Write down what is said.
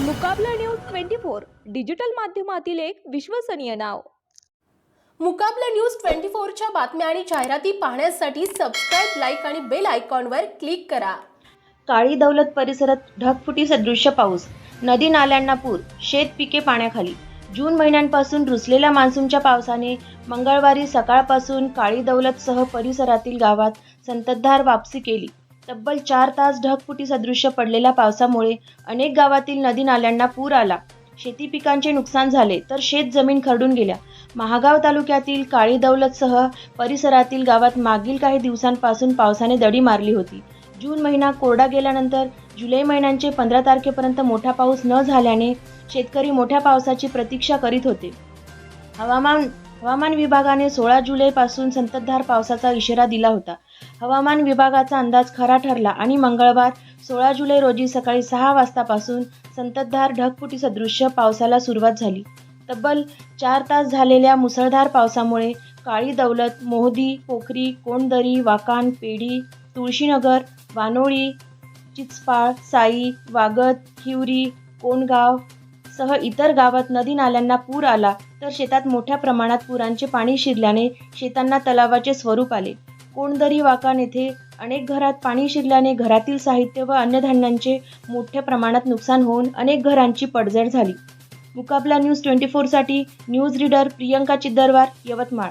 Muqabla news twenty four digital माध्यमातील एक विश्वसनीय नाव. मुकाबला न्यूज ट्वेंटी फोरच्या बातम्या आणि जाहिराती पाहण्यासाठी सबस्क्राईब लाईक आणि बेल आयकॉनवर क्लिक करा. काळी दौलत परिसरात ढगफुटी सदृश्य पाऊस. नदी नाल्यांना पूर. शेत पिके पाण्याखाली. जून महिन्यांपासून रुसलेल्या मान्सूनच्या पावसाने मंगळवारी सकाळपासून काळी दौलतसह परिसरातील गावात संततधार वापसी केली. तब्बल चार तास ढगफुटी सदृश्य पडलेल्या पावसामुळे अनेक गावातील नदी नाल्यांना पूर आला. शेती पिकांचे नुकसान झाले तर शेत जमीन खरडून गेल्या. महागाव तालुक्यातील काळी दौलतसह परिसरातील गावात मागील काही दिवसांपासून पावसाने दडी मारली होती. जून महिना कोरडा गेल्यानंतर जुलै महिन्यांचे पंधरा तारखेपर्यंत मोठा पाऊस न झाल्याने शेतकरी मोठ्या पावसाची प्रतीक्षा करीत होते. हवामान हवामान विभागाने सोळा जुलैपासून संततधार पावसाचा इशारा दिला होता. हवामान विभागाचा अंदाज खरा ठरला आणि मंगळवार सोळा जुलै रोजी सकाळी सहा वाजतापासून संततधार ढगफुटी सदृश्य पावसाला सुरुवात झाली. तब्बल चार तास झालेल्या मुसळधार पावसामुळे काळी दौलत मोहदी पोखरी कोंडदरी वाकान पेढी तुळशीनगर वानोळी चिचपाळ साई वागत हिवरी कोणगाव सह इतर गावात नदी नाल्यांना पूर आला तर शेतात मोठ्या प्रमाणात पुरांचे पाणी शिरल्याने शेतांना तलावाचे स्वरूप आले. कोणदरी वाकान येथे अनेक घरात पाणी शिरल्याने घरातील साहित्य व अन्नधान्यांचे मोठ्या प्रमाणात नुकसान होऊन अनेक घरांची पडझड झाली. मुकाबला news twenty फोरसाठी news reader Priyanka Chiddarwar Yavatmal.